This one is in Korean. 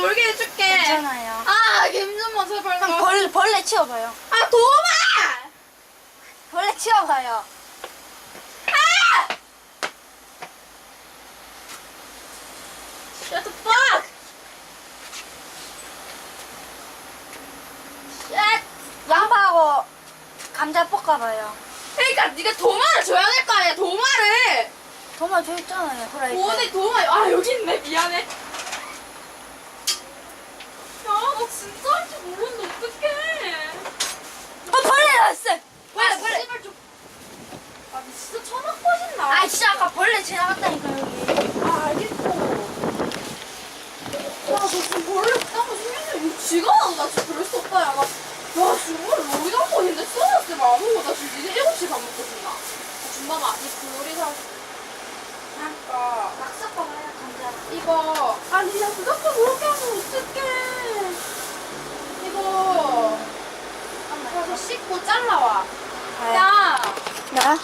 놀게 해줄게. 괜찮아요. 아, 김준모 제발. 그럼 나- 벌, 벌레 치워봐요. 아, 도마! 벌레 치워봐요. 아! Shut the fuck! Shut! 양파하고 감자 볶아봐요. 그러니까 네가 도마를 줘야 될 거 아니야, 도마를! 도마 저 있잖아요. 후라이팬. 어디 도마, 아, 여기 있네, 미안해. 야, 나 진짜 할 줄 모르는데 어떡해. 어, 벌레 나왔어! 아, 벌레, 벌레. 씨발 좀. 아, 니 진짜 천하꺼진다. 아, 진짜 아까 벌레 지나갔다니까, 여기. 아, 알겠어. 야, 너 지금 벌레 그딴 거 신경 쓰 쥐가 나온다. 진짜 그럴 수 없다, 야. 나, 야, 지금 오늘 여기 잡고 있는데 써놨을 때 아무거 나 지금 니네 7시에 밥 먹고 싶나? 준다가 이 요리사. 그러니까. 막 섞어봐요, 감자. 이거. 아니, 야, 그것도 그렇게 하면 어떡해. 이거. 가서 씻고 잘라와. 네. 야, 나?